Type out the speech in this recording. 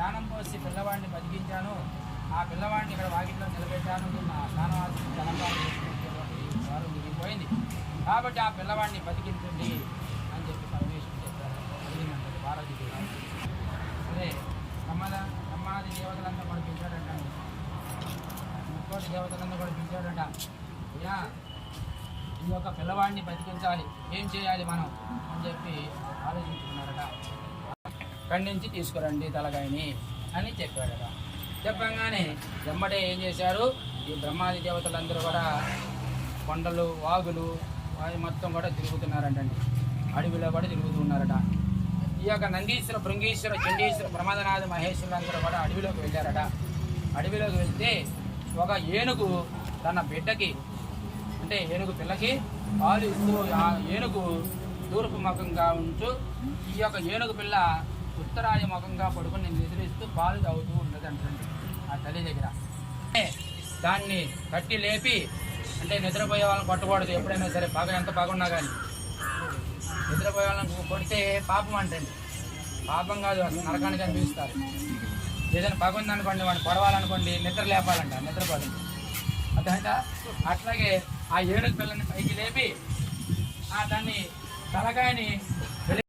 ప్రాణం పోసి పిల్లవాడిని బతికించాను. ఆ పిల్లవాడిని ఇక్కడ వాకిట్లో నిలబెట్టాను. నా స్నానవాసి తెలంగాణ చేసుకునేటువంటి వారు మిగిలిపోయింది. కాబట్టి ఆ పిల్లవాడిని బతికించండి అని చెప్పి పరమేశ్వరుడు చెప్పారు. అడిగినట్టు పార్వతీదేవి సరే సమాధ సమాధి దేవతలంతా కూడా పిలిచాడంట. ముక్కోటి దేవతలంతా కూడా పిలిచాడంట. అయ్యా ఈ యొక్క పిల్లవాడిని బతికించాలి. ఏం చేయాలి మనం? అని చెప్పి ఆలోచించుకున్నారట. ఖండించి తీసుకురండి తలగాయని అని చెప్పాడట చెప్పంగానే వెంబడే ఏం చేశారు? ఈ బ్రహ్మాది దేవతలందరూ కూడా కొండలు వాగులు అవి మొత్తం కూడా తిరుగుతున్నారంటండి. అడవిలో కూడా తిరుగుతూ ఉన్నారట ఈ యొక్క నందీశ్వర భృంగీశ్వర చండీశ్వర ప్రమాదనాథ మహేశ్వరులందరూ కూడా అడవిలోకి వెళ్ళారట. అడవిలోకి వెళ్తే ఒక ఏనుగు తన బిడ్డకి అంటే ఏనుగు పిల్లకి పాలు ఇస్తూ ఆ ఏనుగు తూర్పు ముఖంగా ఉంటూ ఈ యొక్క ఏనుగు పిల్ల ఉత్తరాది ముఖంగా పడుకుని నిద్రిస్తూ పాలు తాగుతూ ఉన్నది అంటుంది ఆ తల్లి దగ్గర. దాన్ని కట్టి లేపి అంటే నిద్రపోయే వాళ్ళని కొట్టకూడదు ఎప్పుడైనా సరే బాగా ఎంత బాగున్నా కానీ నిద్రపోయే వాళ్ళని కొడితే పాపం అంటండి. పాపం కాదు అసలు నరకానికి అనిపిస్తారు. ఏదైనా బాగుందనుకోండి వాడిని పొడవాలనుకోండి నిద్ర లేపాలంట నిద్రపోదండి అర్థమైందా? అట్లాగే ఆ ఏడు పిల్లని పైకి లేపి ఆ దాన్ని తలకాయని